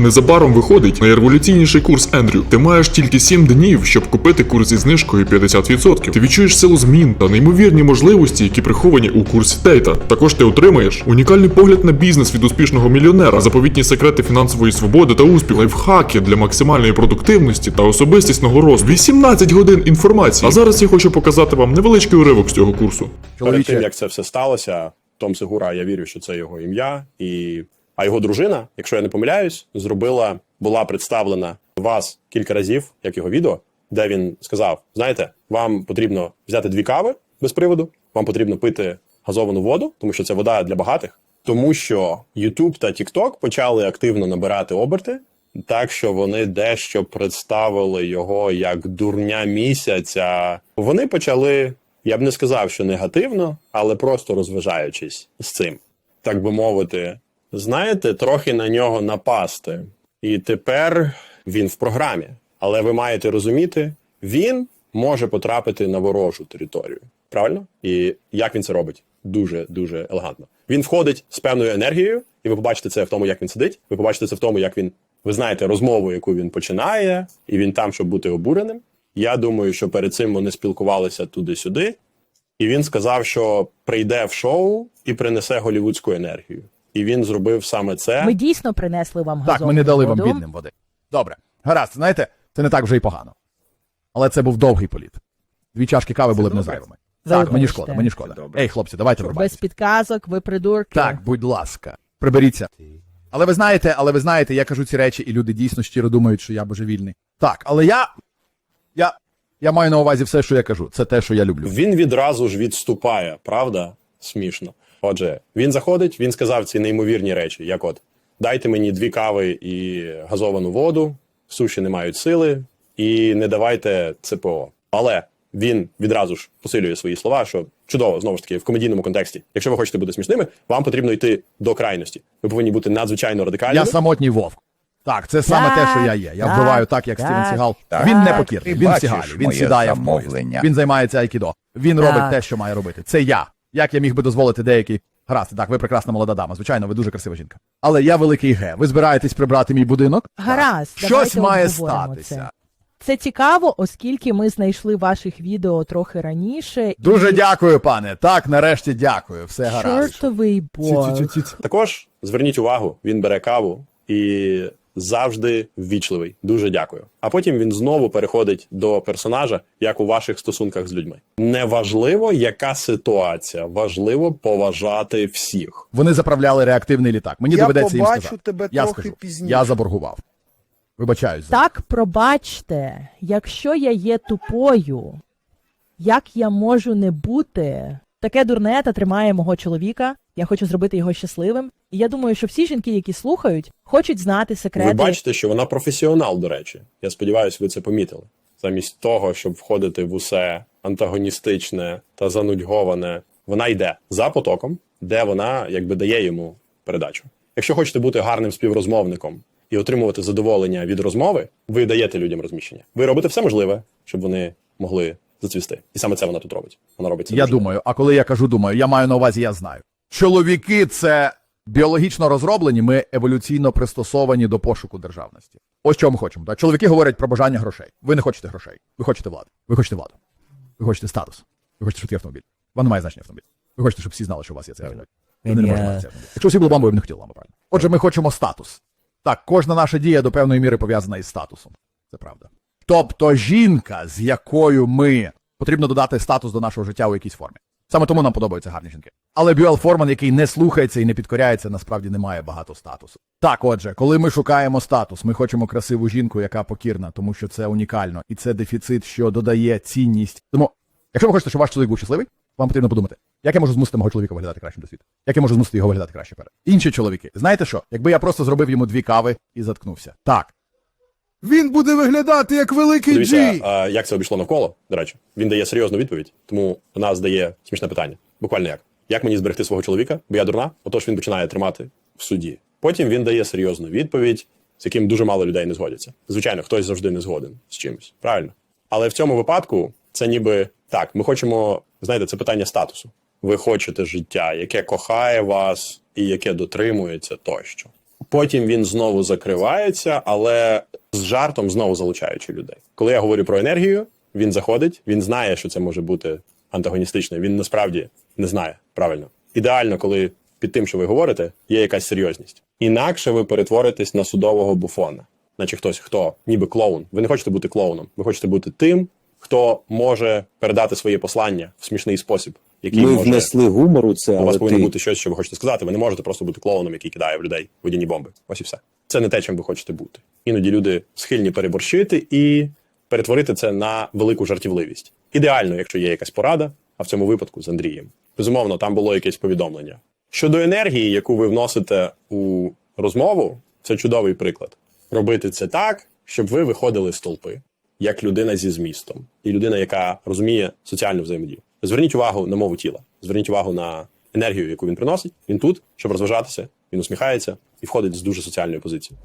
Незабаром виходить найреволюційніший курс Ендрю. Ти маєш тільки 7 днів, щоб купити курс зі знижкою 50%. Ти відчуєш силу змін та неймовірні можливості, які приховані у курсі Тейта. Також ти отримаєш унікальний погляд на бізнес від успішного мільйонера, заповітні секрети фінансової свободи та успіху, лайфхаки для максимальної продуктивності та особистісного росту. 18 годин інформації. А зараз я хочу показати вам невеличкий уривок з цього курсу. Перед тим, як це все сталося, Том Сегура, я вірю, що це його ім'я. І... А його дружина, якщо я не помиляюсь, зробила, була представлена вас кілька разів, як його відео, де він сказав: знаєте, вам потрібно взяти дві кави без приводу, вам потрібно пити газовану воду, тому що це вода для багатих. Тому що YouTube та TikTok почали активно набирати оберти, так що вони дещо представили його як дурня місяця. Вони почали, я б не сказав, що негативно, але просто розважаючись з цим, так би мовити, знаєте, трохи на нього напасти. І тепер він в програмі. Але ви маєте розуміти, він може потрапити на ворожу територію. Правильно? І як він це робить? Дуже дуже елегантно. Він входить з певною енергією, і ви побачите це в тому, як він сидить. Ви побачите це в тому, як він, ви знаєте, розмову, яку він починає, і він там, щоб бути обуреним. Я думаю, що перед цим вони спілкувалися туди-сюди, і він сказав, що прийде в шоу і принесе голівудську енергію. І він зробив саме це. Ми дійсно принесли вам газовану так, ми не дали вам бідним води. Добре. Гаразд, знаєте, це не так вже й погано. Але це був довгий політ. Дві чашки кави були б не зайвими. Так, мені шкода, мені шкода. Добре. Ей, хлопці, давайте Без підказок, ви придурки. Так, будь ласка, приберіться. Але ви знаєте, але ви знаєте, я кажу ці речі, і люди дійсно щиро думають, що я божевільний. Так, але я. Я. Я маю на увазі все, що я кажу. Це те, що я люблю. Він відразу ж відступає, правда? Смішно. Отже, він заходить, він сказав ці неймовірні речі, як от дайте мені дві кави і газовану воду, суші не мають сили, і не давайте ЦПО. Але він відразу ж посилює свої слова, що чудово, знову ж таки, в комедійному контексті. Якщо ви хочете бути смішними, вам потрібно йти до крайності. Ви повинні бути надзвичайно радикальними. Я самотній вовк. Так, це саме те, що я є. Я Так, вбиваю так, як так, Стівен Сігал. так. Він не покірний, він сігалі, він сідає в поїзд. замовлення. Він займається айкідо. Він Так. робить те, що має робити. Це я. Як я міг би дозволити деякий. Гаразд, так, ви прекрасна молода дама. Звичайно, ви дуже красива жінка. Але я великий Г. Ви збираєтесь прибрати мій будинок? Гаразд, Щось давайте має обговоримо статися. Це. це цікаво, оскільки ми знайшли ваших відео трохи раніше. Дуже і... дякую, пане. Так, нарешті дякую. Все гаразд. Чортовий бог. Також зверніть увагу, він бере каву і завжди ввічливий. Дуже дякую. А потім він знову переходить до персонажа, як у ваших стосунках з людьми. Неважливо, яка ситуація, важливо поважати всіх. Вони заправляли реактивний літак. Мені Я доведеться їм побачу сказати. тебе я трохи скажу. пізніше. Я заборгував. Вибачаюсь. за- Так, пробачте, якщо я є тупою, як я можу не бути? Таке дурне та тримає мого чоловіка. Я хочу зробити його щасливим. І я думаю, що всі жінки, які слухають, хочуть знати секрети. Ви бачите, що вона професіонал, до речі. Я сподіваюся, ви це помітили. Замість того, щоб входити в усе антагоністичне та занудьговане, вона йде за потоком, де вона якби дає йому передачу. Якщо хочете бути гарним співрозмовником і отримувати задоволення від розмови, ви даєте людям розміщення. Ви робите все можливе, щоб вони могли зацвісти. І саме це вона тут робить. Вона робить це. Я дуже думаю, а коли я кажу думаю, я маю на увазі, я знаю. Чоловіки це біологічно розроблені, ми еволюційно пристосовані до пошуку державності. Ось що ми хочемо. Так? Чоловіки говорять про бажання грошей. Ви не хочете грошей. Ви хочете влади. Ви хочете владу. Ви хочете статус. Ви хочете швидкий автомобіль. Вам немає значення автомобіль. Ви хочете, щоб всі знали, що у вас є цей автомобіль. Ви не можете мати цей автомобіль. Якщо всі були бомбою, ви б не хотіли ламу, правильно. Отже, ми хочемо статус. Так, кожна наша дія до певної міри пов'язана із статусом. Це правда. Тобто жінка, з якою ми потрібно додати статус до нашого життя у якійсь формі. Саме тому нам подобаються гарні жінки. Але Бюел Форман, який не слухається і не підкоряється, насправді не має багато статусу. Так, отже, коли ми шукаємо статус, ми хочемо красиву жінку, яка покірна, тому що це унікально, і це дефіцит, що додає цінність. Тому, якщо ви хочете, щоб ваш чоловік був щасливий, вам потрібно подумати, як я можу змусити мого чоловіка виглядати кращим до світу? Як я можу змусити його виглядати краще перед? Інші чоловіки, знаєте що? Якби я просто зробив йому дві кави і заткнувся. Так. Він буде виглядати як великий Дивіться, Джі. а, як це обійшло навколо, до речі. Він дає серйозну відповідь, тому у нас дає смішне питання. Буквально як. Як мені зберегти свого чоловіка? Бо я дурна, отож він починає тримати в суді. Потім він дає серйозну відповідь, з яким дуже мало людей не згодяться. Звичайно, хтось завжди не згоден з чимось. Правильно. Але в цьому випадку це ніби так. Ми хочемо, знаєте, це питання статусу. Ви хочете життя, яке кохає вас і яке дотримується тощо. Потім він знову закривається, але з жартом знову залучаючи людей. Коли я говорю про енергію, він заходить, він знає, що це може бути антагоністично. Він насправді не знає правильно. Ідеально, коли під тим, що ви говорите, є якась серйозність. Інакше ви перетворитесь на судового буфона, наче хтось, хто ніби клоун. Ви не хочете бути клоуном, ви хочете бути тим, хто може передати своє послання в смішний спосіб, який Ми може внесли гумор у це, у вас але повинно ти... бути щось, що ви хочете сказати. Ви не можете просто бути клоуном, який кидає в людей водяні бомби. Ось і все. Це не те, чим ви хочете бути. Іноді люди схильні переборщити і перетворити це на велику жартівливість. Ідеально, якщо є якась порада, а в цьому випадку з Андрієм. Безумовно, там було якесь повідомлення. Щодо енергії, яку ви вносите у розмову, це чудовий приклад. Робити це так, щоб ви виходили з толпи, як людина зі змістом, і людина, яка розуміє соціальну взаємодію. Зверніть увагу на мову тіла, зверніть увагу на енергію, яку він приносить. Він тут, щоб розважатися, він усміхається і входить з дуже соціальної позиції.